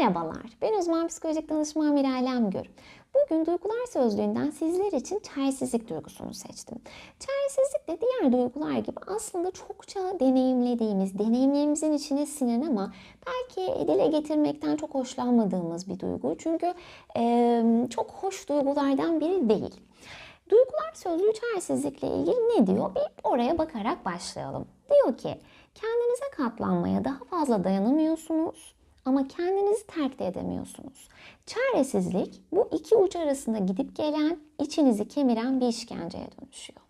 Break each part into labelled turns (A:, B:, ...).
A: Merhabalar, ben uzman psikolojik danışman Miray Lemgür. Bugün duygular sözlüğünden sizler için çaresizlik duygusunu seçtim. Çaresizlik de diğer duygular gibi aslında çokça deneyimlediğimiz, deneyimlerimizin içine sinen ama belki dile getirmekten çok hoşlanmadığımız bir duygu. Çünkü e, çok hoş duygulardan biri değil. Duygular sözlüğü çaresizlikle ilgili ne diyor? Bir oraya bakarak başlayalım. Diyor ki kendinize katlanmaya daha fazla dayanamıyorsunuz ama kendinizi terk de edemiyorsunuz. Çaresizlik bu iki uç arasında gidip gelen, içinizi kemiren bir işkenceye dönüşüyor.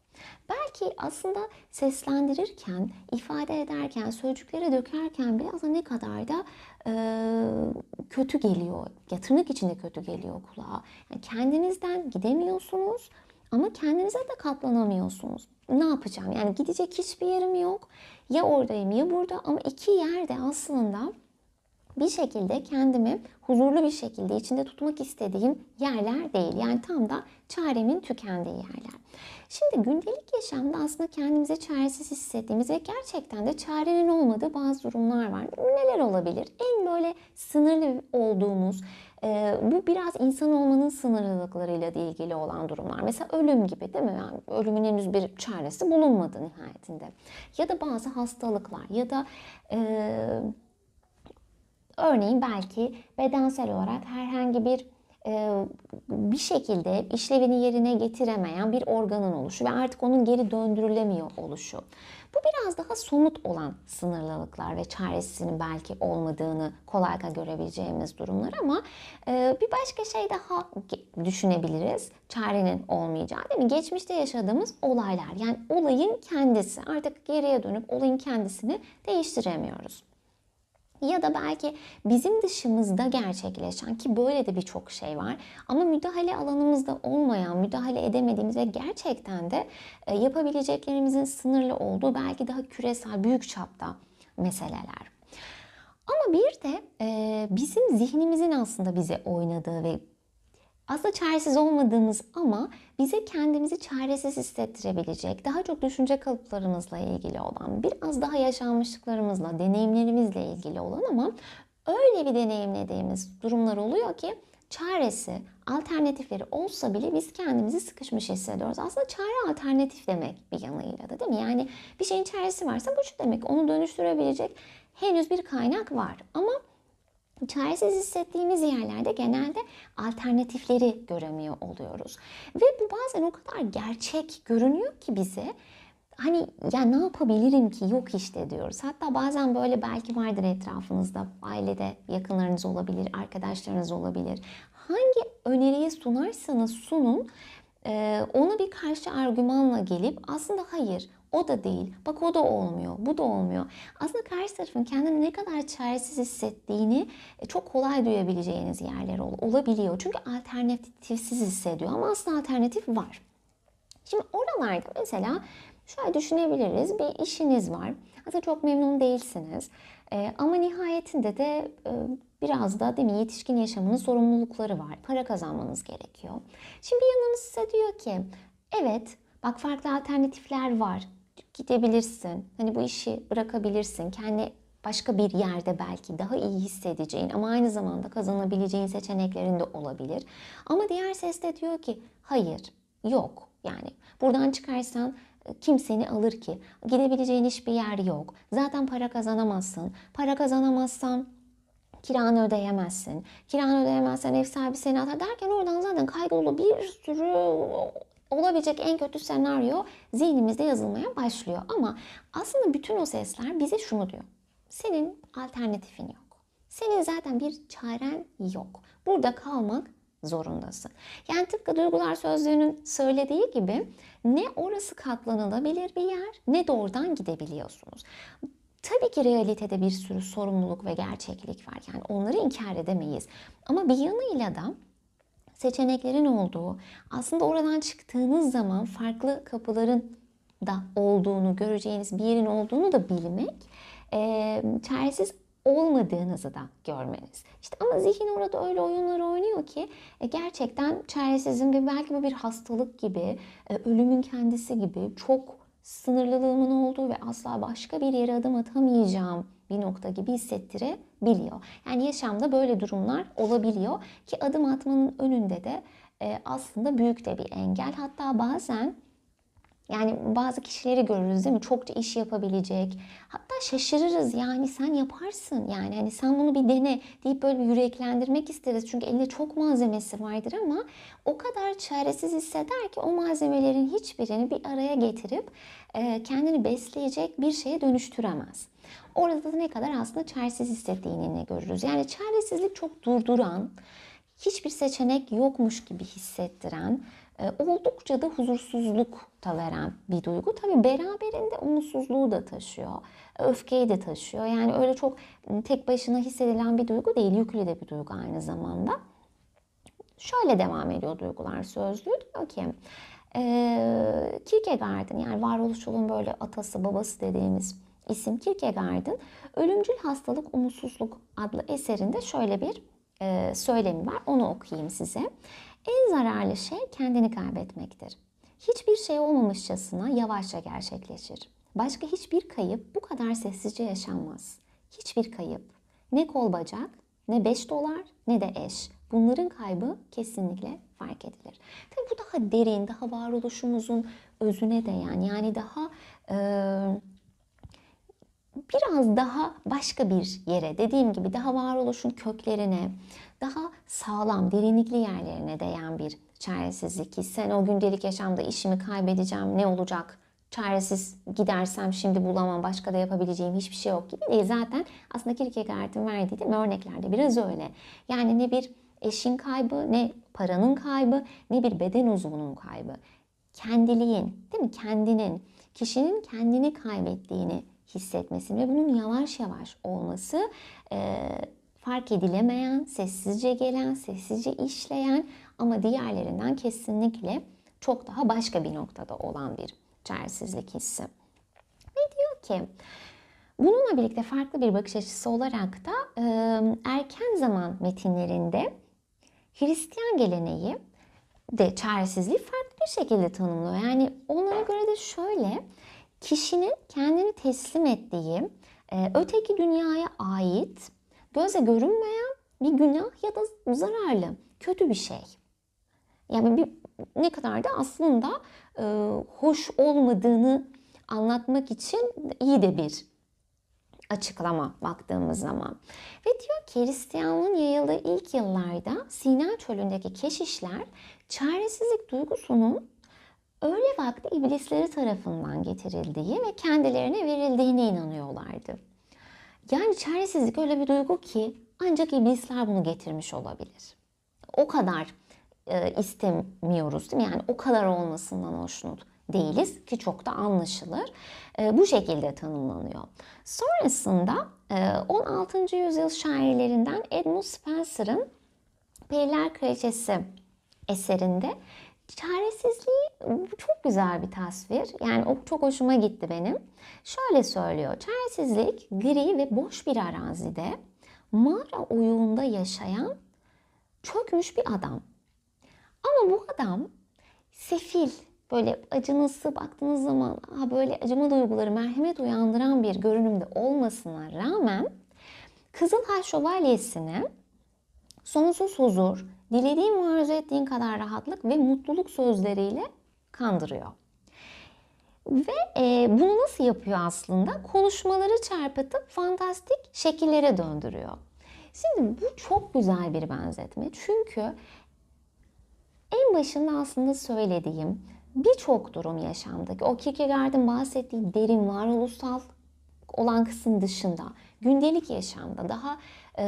A: Belki aslında seslendirirken, ifade ederken, sözcükleri dökerken biraz da ne kadar da e, kötü geliyor, ya içinde kötü geliyor kulağa. Yani kendinizden gidemiyorsunuz ama kendinize de katlanamıyorsunuz. Ne yapacağım? Yani gidecek hiçbir yerim yok. Ya oradayım ya burada ama iki yerde aslında bir şekilde kendimi huzurlu bir şekilde içinde tutmak istediğim yerler değil. Yani tam da çaremin tükendiği yerler. Şimdi gündelik yaşamda aslında kendimizi çaresiz hissettiğimiz ve gerçekten de çarenin olmadığı bazı durumlar var. Neler olabilir? En böyle sınırlı olduğumuz, e, bu biraz insan olmanın sınırlılıklarıyla ilgili olan durumlar. Mesela ölüm gibi değil mi? Yani ölümün henüz bir çaresi bulunmadı nihayetinde. Ya da bazı hastalıklar ya da... E, Örneğin belki bedensel olarak herhangi bir e, bir şekilde işlevini yerine getiremeyen bir organın oluşu ve artık onun geri döndürülemiyor oluşu. Bu biraz daha somut olan sınırlılıklar ve çaresinin belki olmadığını kolayca görebileceğimiz durumlar ama e, bir başka şey daha düşünebiliriz. Çarenin olmayacağı değil mi? Geçmişte yaşadığımız olaylar yani olayın kendisi artık geriye dönüp olayın kendisini değiştiremiyoruz ya da belki bizim dışımızda gerçekleşen ki böyle de birçok şey var ama müdahale alanımızda olmayan, müdahale edemediğimiz ve gerçekten de e, yapabileceklerimizin sınırlı olduğu belki daha küresel, büyük çapta meseleler. Ama bir de e, bizim zihnimizin aslında bize oynadığı ve aslında çaresiz olmadığımız ama bize kendimizi çaresiz hissettirebilecek, daha çok düşünce kalıplarımızla ilgili olan, biraz daha yaşanmışlıklarımızla, deneyimlerimizle ilgili olan ama öyle bir deneyimlediğimiz durumlar oluyor ki çaresi, alternatifleri olsa bile biz kendimizi sıkışmış hissediyoruz. Aslında çare alternatif demek bir yanıyla da değil mi? Yani bir şeyin çaresi varsa bu şu demek. Onu dönüştürebilecek henüz bir kaynak var. Ama çaresiz hissettiğimiz yerlerde genelde alternatifleri göremiyor oluyoruz. Ve bu bazen o kadar gerçek görünüyor ki bize hani ya ne yapabilirim ki yok işte diyoruz. Hatta bazen böyle belki vardır etrafınızda ailede yakınlarınız olabilir, arkadaşlarınız olabilir. Hangi öneriyi sunarsanız sunun ona bir karşı argümanla gelip aslında hayır o da değil. Bak o da olmuyor. Bu da olmuyor. Aslında karşı tarafın kendini ne kadar çaresiz hissettiğini e, çok kolay duyabileceğiniz yerler olabiliyor. Çünkü alternatifsiz hissediyor ama aslında alternatif var. Şimdi oralarda mesela şöyle düşünebiliriz. Bir işiniz var. Aslında çok memnun değilsiniz. Ee, ama nihayetinde de e, biraz da değil mi yetişkin yaşamının sorumlulukları var. Para kazanmanız gerekiyor. Şimdi yanınız size diyor ki evet bak farklı alternatifler var gidebilirsin. Hani bu işi bırakabilirsin. Kendi başka bir yerde belki daha iyi hissedeceğin ama aynı zamanda kazanabileceğin seçeneklerin de olabilir. Ama diğer ses de diyor ki hayır, yok. Yani buradan çıkarsan e, kim seni alır ki? Gidebileceğin hiçbir yer yok. Zaten para kazanamazsın. Para kazanamazsan kiranı ödeyemezsin. Kiranı ödeyemezsen ev sahibi seni atar derken oradan zaten kaygılı bir sürü olabilecek en kötü senaryo zihnimizde yazılmaya başlıyor. Ama aslında bütün o sesler bize şunu diyor. Senin alternatifin yok. Senin zaten bir çaren yok. Burada kalmak zorundasın. Yani tıpkı duygular sözlüğünün söylediği gibi ne orası katlanılabilir bir yer ne de oradan gidebiliyorsunuz. Tabii ki realitede bir sürü sorumluluk ve gerçeklik var. Yani onları inkar edemeyiz. Ama bir yanıyla da seçeneklerin olduğu, aslında oradan çıktığınız zaman farklı kapıların da olduğunu göreceğiniz bir yerin olduğunu da bilmek, e, çaresiz olmadığınızı da görmeniz. İşte ama zihin orada öyle oyunlar oynuyor ki e, gerçekten çaresizim ve belki bu bir hastalık gibi, e, ölümün kendisi gibi çok sınırlılığımın olduğu ve asla başka bir yere adım atamayacağım bir nokta gibi hissettirebiliyor biliyor. Yani yaşamda böyle durumlar olabiliyor ki adım atmanın önünde de e, aslında büyük de bir engel. Hatta bazen yani bazı kişileri görürüz değil mi? Çokça iş yapabilecek. Hatta şaşırırız yani sen yaparsın yani hani sen bunu bir dene deyip böyle bir yüreklendirmek isteriz. Çünkü elinde çok malzemesi vardır ama o kadar çaresiz hisseder ki o malzemelerin hiçbirini bir araya getirip e, kendini besleyecek bir şeye dönüştüremez. Orada da ne kadar aslında çaresiz hissettiğini görürüz. Yani çaresizlik çok durduran, hiçbir seçenek yokmuş gibi hissettiren, oldukça da huzursuzluk da veren bir duygu. Tabi beraberinde umutsuzluğu da taşıyor, öfkeyi de taşıyor. Yani öyle çok tek başına hissedilen bir duygu değil, yüklü de bir duygu aynı zamanda. Şöyle devam ediyor duygular sözlüğü. Diyor ki e, Kierkegaard'ın yani varoluşçuluğun böyle atası babası dediğimiz isim Kierkegaard'ın Ölümcül Hastalık Umutsuzluk adlı eserinde şöyle bir e, söylemi var. Onu okuyayım size. En zararlı şey kendini kaybetmektir. Hiçbir şey olmamışçasına yavaşça gerçekleşir. Başka hiçbir kayıp bu kadar sessizce yaşanmaz. Hiçbir kayıp. Ne kol bacak, ne 5 dolar, ne de eş. Bunların kaybı kesinlikle fark edilir. Tabii bu daha derin, daha varoluşumuzun özüne değen yani daha e, biraz daha başka bir yere dediğim gibi daha varoluşun köklerine, daha sağlam, derinlikli yerlerine değen bir çaresizlik hissi. Sen o gündelik yaşamda işimi kaybedeceğim, ne olacak? Çaresiz gidersem şimdi bulamam, başka da yapabileceğim hiçbir şey yok gibi değil. Zaten aslında Kierkegaard'ın verdiği de örneklerde biraz öyle. Yani ne bir eşin kaybı, ne paranın kaybı, ne bir beden uzvunun kaybı. Kendiliğin, değil mi? Kendinin, kişinin kendini kaybettiğini hissetmesini ve bunun yavaş yavaş olması e, fark edilemeyen, sessizce gelen, sessizce işleyen ama diğerlerinden kesinlikle çok daha başka bir noktada olan bir çaresizlik hissi. Ve diyor ki bununla birlikte farklı bir bakış açısı olarak da e, erken zaman metinlerinde Hristiyan geleneği de çaresizliği farklı bir şekilde tanımlıyor. Yani onlara göre de şöyle kişinin kendini teslim ettiği e, öteki dünyaya ait göze görünmeyen bir günah ya da zararlı, kötü bir şey. Yani bir, ne kadar da aslında e, hoş olmadığını anlatmak için iyi de bir açıklama baktığımız zaman. Ve diyor ki Hristiyanlığın yayıldığı ilk yıllarda Sina çölündeki keşişler çaresizlik duygusunun öğle vakti iblisleri tarafından getirildiği ve kendilerine verildiğine inanıyorlardı. Yani çaresizlik öyle bir duygu ki ancak iblisler bunu getirmiş olabilir. O kadar e, istemiyoruz değil mi? Yani o kadar olmasından hoşnut değiliz ki çok da anlaşılır. E, bu şekilde tanımlanıyor. Sonrasında e, 16. yüzyıl şairlerinden Edmund Spencer'ın Periler Kraliçesi eserinde çaresizliği çok güzel bir tasvir. Yani o çok hoşuma gitti benim. Şöyle söylüyor. Çaresizlik gri ve boş bir arazide mağara oyuğunda yaşayan çökmüş bir adam. Ama bu adam sefil, böyle acınası baktığınız zaman ha böyle acıma duyguları, merhamet uyandıran bir görünümde olmasına rağmen Kızılhay Şövalyesi'ni sonsuz huzur, dilediğin ve arzu ettiğin kadar rahatlık ve mutluluk sözleriyle kandırıyor. Ve e, bunu nasıl yapıyor aslında? Konuşmaları çarpıtıp fantastik şekillere döndürüyor. Şimdi bu çok güzel bir benzetme. Çünkü en başında aslında söylediğim birçok durum yaşamdaki o Kierkegaard'ın bahsettiği derin varoluşsal olan kısım dışında gündelik yaşamda daha e,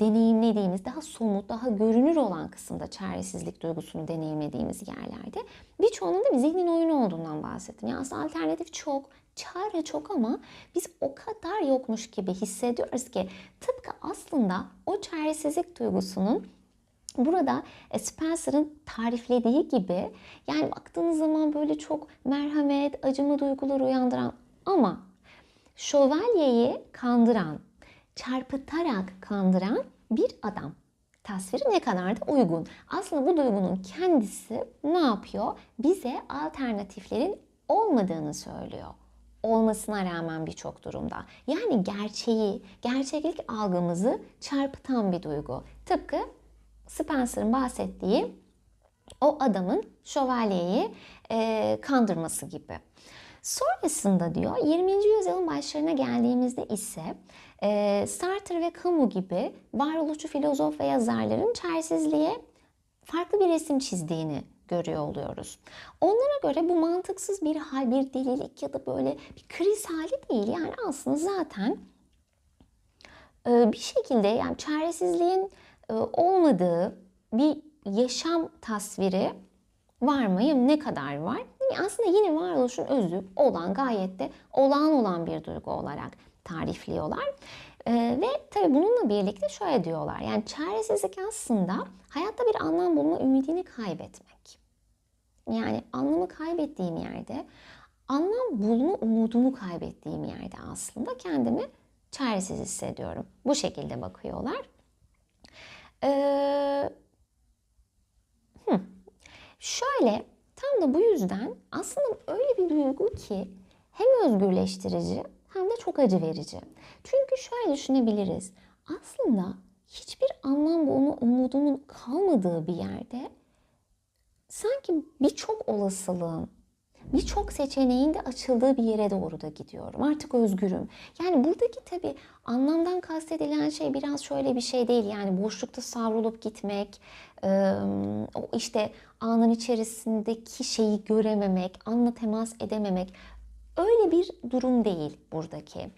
A: deneyimlediğimiz, daha somut, daha görünür olan kısımda çaresizlik duygusunu deneyimlediğimiz yerlerde birçoğunun da bir zihnin oyunu olduğundan bahsettim. Yani aslında alternatif çok, çare çok ama biz o kadar yokmuş gibi hissediyoruz ki tıpkı aslında o çaresizlik duygusunun Burada e, Spencer'ın tariflediği gibi yani baktığınız zaman böyle çok merhamet, acıma duyguları uyandıran ama şövalyeyi kandıran, çarpıtarak kandıran bir adam. Tasviri ne kadar da uygun. Aslında bu duygunun kendisi ne yapıyor? Bize alternatiflerin olmadığını söylüyor. olmasına rağmen birçok durumda. Yani gerçeği, gerçeklik algımızı çarpıtan bir duygu. Tıpkı Spencer'ın bahsettiği o adamın şövalyeyi e, kandırması gibi. Sonrasında diyor 20. yüzyılın başlarına geldiğimizde ise e, Sartre ve Camus gibi varoluşçu filozof ve yazarların çaresizliğe farklı bir resim çizdiğini görüyor oluyoruz. Onlara göre bu mantıksız bir hal, bir delilik ya da böyle bir kriz hali değil. Yani aslında zaten e, bir şekilde yani çaresizliğin e, olmadığı bir yaşam tasviri var mı? Ne kadar var? Yani aslında yine varoluşun özü olan gayet de olağan olan bir duygu olarak tarifliyorlar. Ee, ve tabii bununla birlikte şöyle diyorlar. Yani çaresizlik aslında hayatta bir anlam bulma ümidini kaybetmek. Yani anlamı kaybettiğim yerde, anlam bulma umudunu kaybettiğim yerde aslında kendimi çaresiz hissediyorum. Bu şekilde bakıyorlar. Ee, hı. Şöyle tam da bu yüzden aslında öyle bir duygu ki hem özgürleştirici hem de çok acı verici. Çünkü şöyle düşünebiliriz. Aslında hiçbir anlam bulma umudumun kalmadığı bir yerde sanki birçok olasılığın, birçok seçeneğin de açıldığı bir yere doğru da gidiyorum. Artık özgürüm. Yani buradaki tabii anlamdan kastedilen şey biraz şöyle bir şey değil. Yani boşlukta savrulup gitmek, o işte anın içerisindeki şeyi görememek, anla temas edememek öyle bir durum değil buradaki.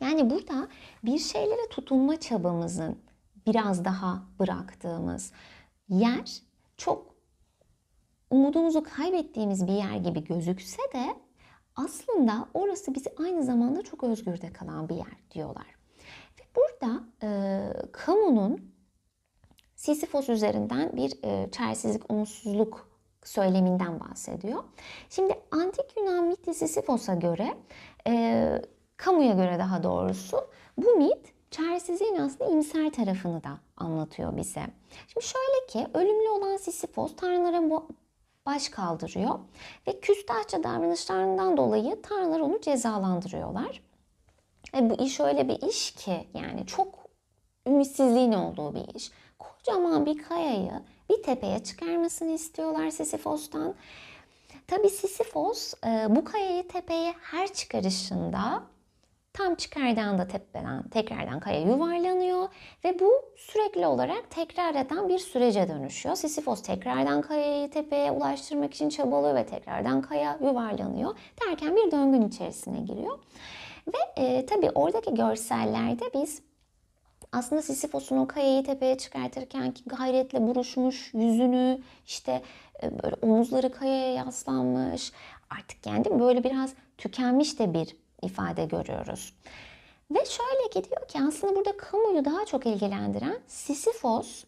A: Yani burada bir şeylere tutunma çabamızın biraz daha bıraktığımız yer çok umudumuzu kaybettiğimiz bir yer gibi gözükse de aslında orası bizi aynı zamanda çok özgürde kalan bir yer diyorlar. Ve burada e, kamunun Sisyphos üzerinden bir e, çaresizlik, umutsuzluk söyleminden bahsediyor. Şimdi antik Yunan miti Sisyphos'a göre, e, kamuya göre daha doğrusu bu mit çaresizliğin aslında imser tarafını da anlatıyor bize. Şimdi şöyle ki ölümlü olan Sisyphos tanrılara baş kaldırıyor ve küstahça davranışlarından dolayı tanrılar onu cezalandırıyorlar. E bu iş öyle bir iş ki yani çok ümitsizliğin olduğu bir iş. Kocaman bir kayayı bir tepeye çıkarmasını istiyorlar Sisyphos'tan. Tabi Sisyphos e, bu kayayı tepeye her çıkarışında tam çıkardan tepeden tekrardan kaya yuvarlanıyor ve bu sürekli olarak tekrar eden bir sürece dönüşüyor. Sisyphos tekrardan kayayı tepeye ulaştırmak için çabalıyor ve tekrardan kaya yuvarlanıyor derken bir döngün içerisine giriyor. Ve e, tabii oradaki görsellerde biz aslında Sisyphos'un o kayayı tepeye çıkartırken ki gayretle buruşmuş yüzünü işte e, böyle omuzları kayaya yaslanmış artık yani böyle biraz tükenmiş de bir ifade görüyoruz. Ve şöyle ki diyor ki aslında burada kamuyu daha çok ilgilendiren Sisyphos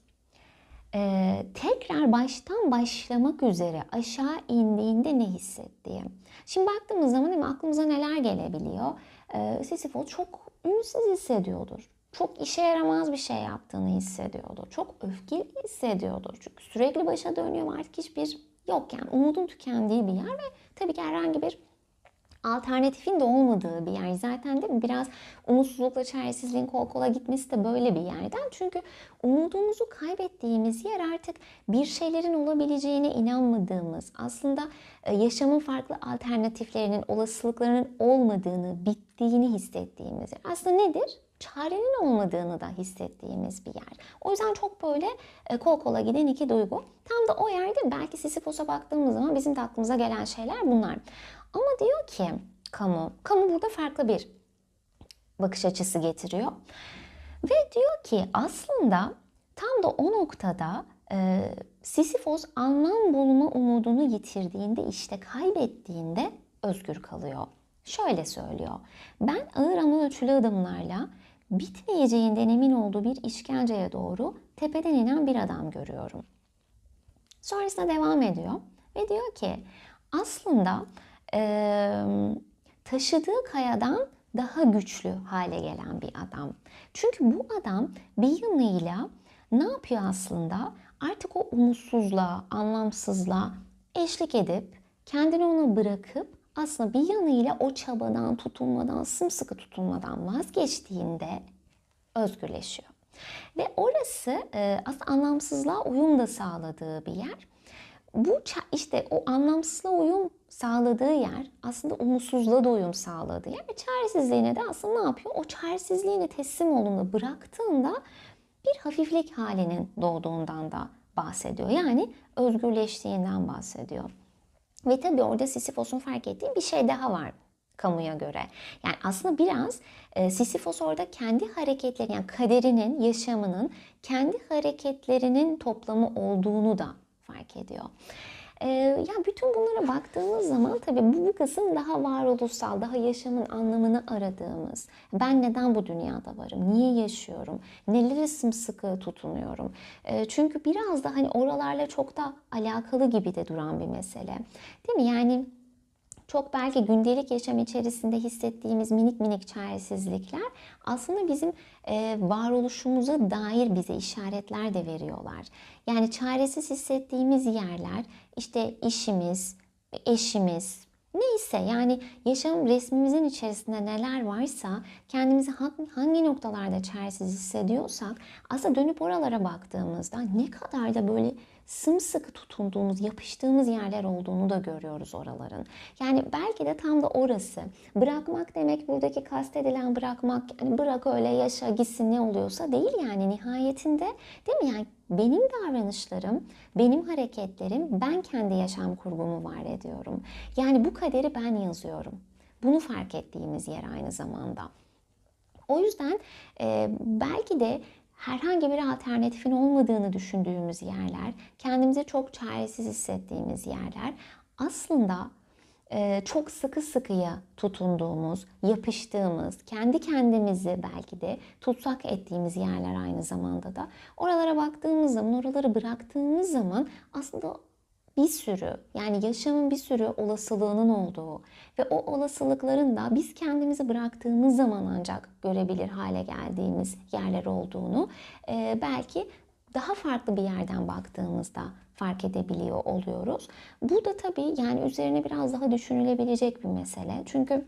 A: e, tekrar baştan başlamak üzere aşağı indiğinde ne hissettiği. Şimdi baktığımız zaman değil mi, aklımıza neler gelebiliyor? E, Sisyphos çok ünsüz hissediyordur çok işe yaramaz bir şey yaptığını hissediyordu. Çok öfkeli hissediyordu. Çünkü sürekli başa dönüyor artık hiçbir yok yani umudun tükendiği bir yer ve tabii ki herhangi bir alternatifin de olmadığı bir yer. Zaten değil mi? Biraz umutsuzlukla çaresizliğin kol kola gitmesi de böyle bir yerden. Çünkü umudumuzu kaybettiğimiz yer artık bir şeylerin olabileceğine inanmadığımız, aslında e, yaşamın farklı alternatiflerinin, olasılıklarının olmadığını, bittiğini hissettiğimiz yer. Aslında nedir? çarenin olmadığını da hissettiğimiz bir yer. O yüzden çok böyle e, kol kola giden iki duygu. Tam da o yerde belki Sisyphos'a baktığımız zaman bizim de aklımıza gelen şeyler bunlar. Ama diyor ki kamu, kamu burada farklı bir bakış açısı getiriyor. Ve diyor ki aslında tam da o noktada e, Sisyphos anlam bulma umudunu yitirdiğinde işte kaybettiğinde özgür kalıyor. Şöyle söylüyor. Ben ağır ama ölçülü adımlarla bitmeyeceğinden emin olduğu bir işkenceye doğru tepeden inen bir adam görüyorum. Sonrasında devam ediyor ve diyor ki aslında e, taşıdığı kayadan daha güçlü hale gelen bir adam. Çünkü bu adam bir yanıyla ne yapıyor aslında? Artık o umutsuzluğa, anlamsızlığa eşlik edip kendini ona bırakıp aslında bir yanıyla o çabadan, tutunmadan, sımsıkı tutunmadan vazgeçtiğinde özgürleşiyor. Ve orası aslında anlamsızlığa uyum da sağladığı bir yer. Bu işte o anlamsızlığa uyum sağladığı yer aslında umutsuzluğa da uyum sağladığı yer ve çaresizliğine de aslında ne yapıyor? O çaresizliğine teslim olduğunda bıraktığında bir hafiflik halinin doğduğundan da bahsediyor. Yani özgürleştiğinden bahsediyor. Ve tabii orada Sisyphos'un fark ettiği bir şey daha var kamuya göre. Yani aslında biraz e, Sisyphos orada kendi hareketleri yani kaderinin, yaşamının kendi hareketlerinin toplamı olduğunu da fark ediyor. Ee, ya bütün bunlara baktığımız zaman tabii bu, bu kısım daha varoluşsal, daha yaşamın anlamını aradığımız. Ben neden bu dünyada varım? Niye yaşıyorum? Nelere sımsıkı tutunuyorum? Ee, çünkü biraz da hani oralarla çok da alakalı gibi de duran bir mesele. Değil mi? Yani çok belki gündelik yaşam içerisinde hissettiğimiz minik minik çaresizlikler aslında bizim e, varoluşumuza dair bize işaretler de veriyorlar. Yani çaresiz hissettiğimiz yerler işte işimiz, eşimiz, Neyse yani yaşam resmimizin içerisinde neler varsa kendimizi hangi noktalarda çaresiz hissediyorsak aslında dönüp oralara baktığımızda ne kadar da böyle sımsıkı tutunduğumuz, yapıştığımız yerler olduğunu da görüyoruz oraların. Yani belki de tam da orası. Bırakmak demek buradaki kastedilen bırakmak, yani bırak öyle yaşa gitsin ne oluyorsa değil yani nihayetinde değil mi? Yani benim davranışlarım, benim hareketlerim, ben kendi yaşam kurgumu var ediyorum. Yani bu kaderi ben yazıyorum. Bunu fark ettiğimiz yer aynı zamanda. O yüzden e, belki de herhangi bir alternatifin olmadığını düşündüğümüz yerler, kendimizi çok çaresiz hissettiğimiz yerler aslında e, çok sıkı sıkıya tutunduğumuz, yapıştığımız, kendi kendimizi belki de tutsak ettiğimiz yerler aynı zamanda da. Oralara baktığımız zaman, oraları bıraktığımız zaman aslında bir sürü yani yaşamın bir sürü olasılığının olduğu ve o olasılıkların da biz kendimizi bıraktığımız zaman ancak görebilir hale geldiğimiz yerler olduğunu e, belki daha farklı bir yerden baktığımızda fark edebiliyor oluyoruz. Bu da tabii yani üzerine biraz daha düşünülebilecek bir mesele. Çünkü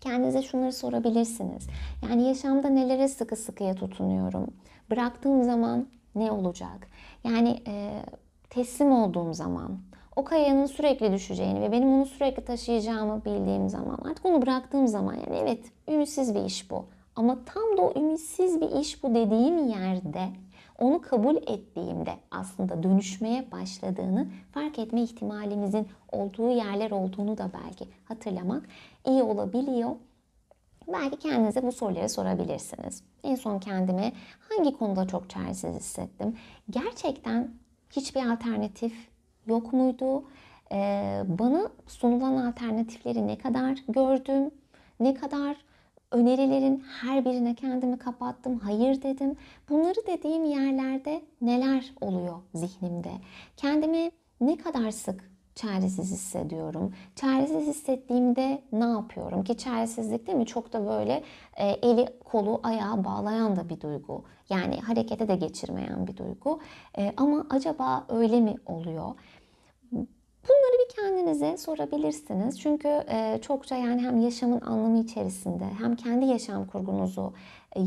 A: kendinize şunları sorabilirsiniz. Yani yaşamda nelere sıkı sıkıya tutunuyorum? Bıraktığım zaman ne olacak? Yani e, teslim olduğum zaman, o kayanın sürekli düşeceğini ve benim onu sürekli taşıyacağımı bildiğim zaman, artık onu bıraktığım zaman yani evet ümitsiz bir iş bu. Ama tam da o ümitsiz bir iş bu dediğim yerde onu kabul ettiğimde aslında dönüşmeye başladığını fark etme ihtimalimizin olduğu yerler olduğunu da belki hatırlamak iyi olabiliyor. Belki kendinize bu soruları sorabilirsiniz. En son kendime hangi konuda çok çaresiz hissettim? Gerçekten hiçbir alternatif yok muydu? Ee, bana sunulan alternatifleri ne kadar gördüm? Ne kadar önerilerin her birine kendimi kapattım, hayır dedim. Bunları dediğim yerlerde neler oluyor zihnimde? Kendimi ne kadar sık çaresiz hissediyorum. Çaresiz hissettiğimde ne yapıyorum? Ki çaresizlik değil mi? Çok da böyle e, eli kolu ayağı bağlayan da bir duygu. Yani harekete de geçirmeyen bir duygu. E, ama acaba öyle mi oluyor? Bunları bir kendinize sorabilirsiniz. Çünkü e, çokça yani hem yaşamın anlamı içerisinde hem kendi yaşam kurgunuzu e,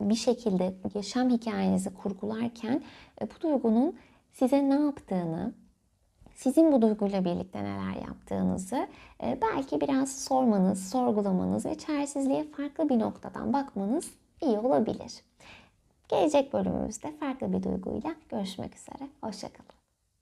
A: bir şekilde yaşam hikayenizi kurgularken e, bu duygunun size ne yaptığını, sizin bu duyguyla birlikte neler yaptığınızı e, belki biraz sormanız, sorgulamanız ve çaresizliğe farklı bir noktadan bakmanız iyi olabilir. Gelecek bölümümüzde farklı bir duyguyla görüşmek üzere. Hoşçakalın.